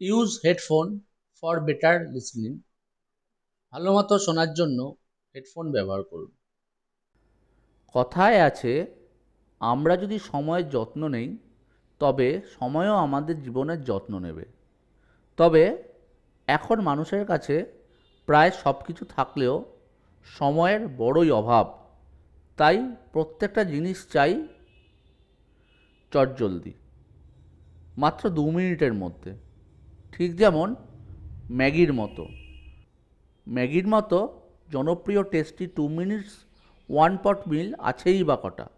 Use headphone for better listening ভালো মতো শোনার জন্য হেডফোন ব্যবহার করুন। কথায় আছে, আমরা যদি সময়ের যত্ন নেই, তবে সময়ও আমাদের জীবনের যত্ন নেবে। তবে এখন মানুষের কাছে প্রায় সব কিছু থাকলেও সময়ের বড়ই অভাব। তাই প্রত্যেকটা জিনিস চাই চটজলদি। মাত্র দু মিনিটের মধ্যে। ঠিক যেমন ম্যাগির মতো। ম্যাগির মতো জনপ্রিয় tasty two minutes one pot meal আছেই বা কটা।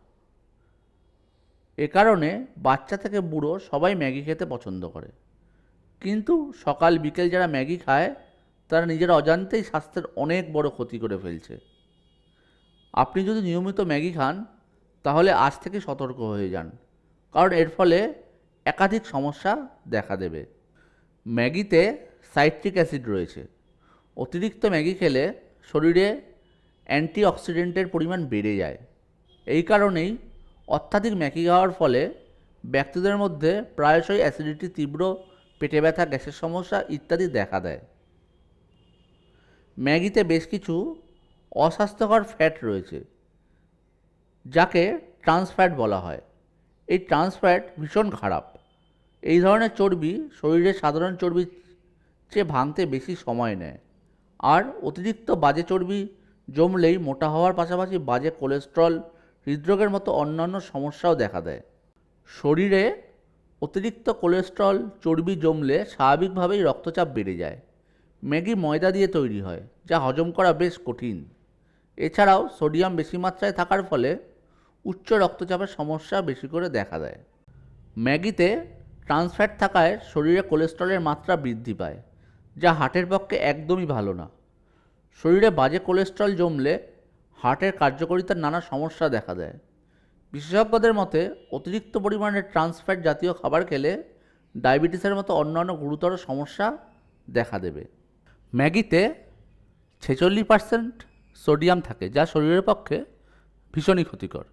এ কারণে বাচ্চা থেকে বুড়ো সবাই ম্যাগি খেতে পছন্দ করে। কিন্তু সকাল, বিকেল যারা ম্যাগি খায়, তারা নিজের অজান্তেই স্বাস্থ্যের অনেক বড় ক্ষতি করে ফেলছে। আপনি যদি নিয়মিত ম্যাগি খান, তাহলে আজ থেকে সতর্ক হয়ে যান। কারণ এর ফলে একাধিক সমস্যা দেখা দেবে। ম্যাগিতে সাইট্রিক অ্যাসিড রয়েছে। অতিরিক্ত ম্যাগি খেলে শরীরে অ্যান্টিঅক্সিডেন্টের পরিমাণ বেড়ে যায়। এই কারণেই অত্যাধিক ম্যাগি খাওয়ার ফলে ব্যক্তিদের মধ্যে প্রায়শই অ্যাসিডিটি তীব্র পেটে ব্যথা, গ্যাসের সমস্যা ইত্যাদি দেখা দেয়। ম্যাগিতে বেশ কিছু অস্বাস্থ্যকর ফ্যাট রয়েছে, যাকে ট্রান্স ফ্যাট বলা হয়। এই ট্রান্স ফ্যাট ভীষণ খারাপ। এই ধরনের চর্বি শরীরের সাধারণ চর্বির চেয়ে ভাঙতে বেশি সময় নেয়। আর অতিরিক্ত বাজে চর্বি জমলেই মোটা হওয়ার পাশাপাশি বাজে কোলেস্ট্রল, হৃদরোগের মতো অন্যান্য সমস্যাও দেখা দেয়। শরীরে অতিরিক্ত কোলেস্ট্রল, চর্বি জমলে স্বাভাবিকভাবেই রক্তচাপ বেড়ে যায়। ম্যাগি ময়দা দিয়ে তৈরি হয়, যা হজম করা বেশ কঠিন। এছাড়াও সোডিয়াম বেশি মাত্রায় থাকার ফলে উচ্চ রক্তচাপের সমস্যা বেশি করে দেখা দেয়। ম্যাগিতে ট্রান্সফ্যাট থাকায় শরীরে কোলেস্ট্রলের মাত্রা বৃদ্ধি পায়, যা হার্টের পক্ষে একদমই ভালো না। শরীরে বাজে কোলেস্ট্রল জমলে হার্টের কার্যকারিতার নানা সমস্যা দেখা দেয়। বিশেষজ্ঞদের মতে, অতিরিক্ত পরিমাণে ট্রান্সফ্যাট জাতীয় খাবার খেলে ডায়াবেটিসের মতো অন্যান্য গুরুতর সমস্যা দেখা দেবে। ম্যাগিতে ছেচল্লিশ পার্সেন্ট সোডিয়াম থাকে, যা শরীরের পক্ষে ভীষণই ক্ষতিকর।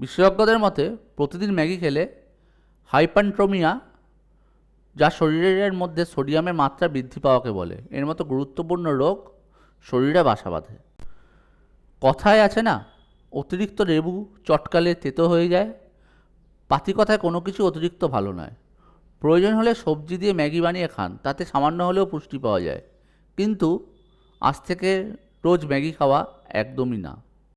বিশেষজ্ঞদের মতে, প্রতিদিন ম্যাগি খেলে হাইপানট্রোমিয়া, যা শরীরের মধ্যে সোডিয়ামের মাত্রা বৃদ্ধি পাওয়াকে বলে। এর মতো গুরুত্বপূর্ণ রোগ শরীরে বাসা বাঁধে। কথায় আছে না, অতিরিক্ত লেবু চটকালে তেতো হয়ে যায়। পাতি কথায় কোনো কিছু অতিরিক্ত ভালো নয়। প্রয়োজন হলে সবজি দিয়ে ম্যাগি বানিয়ে খান, তাতে সামান্য হলেও পুষ্টি পাওয়া যায়। কিন্তু আজ থেকে রোজ ম্যাগি খাওয়া একদমই না।